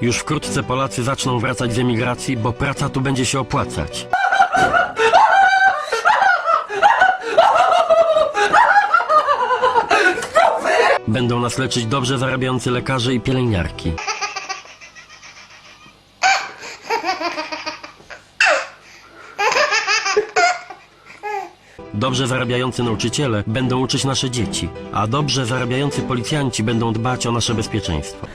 Już wkrótce Polacy zaczną wracać z emigracji, bo praca tu będzie się opłacać. Będą nas leczyć dobrze zarabiający lekarze i pielęgniarki. Dobrze zarabiający nauczyciele będą uczyć nasze dzieci, a dobrze zarabiający policjanci będą dbać o nasze bezpieczeństwo.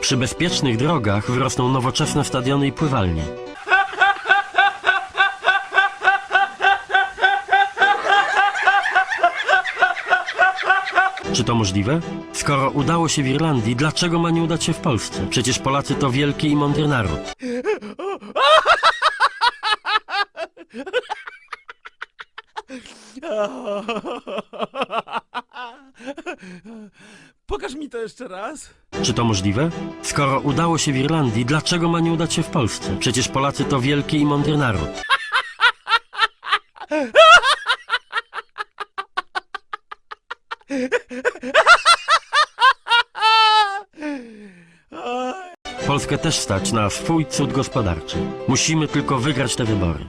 Przy bezpiecznych drogach wyrosną nowoczesne stadiony i pływalnie. Czy to możliwe? Skoro udało się w Irlandii, dlaczego ma nie udać się w Polsce? Przecież Polacy to wielki i mądry naród. Pokaż mi to jeszcze raz. Czy to możliwe? Skoro udało się w Irlandii, dlaczego ma nie udać się w Polsce? Przecież Polacy to wielki i mądry naród. Polskę też stać na swój cud gospodarczy. Musimy tylko wygrać te wybory.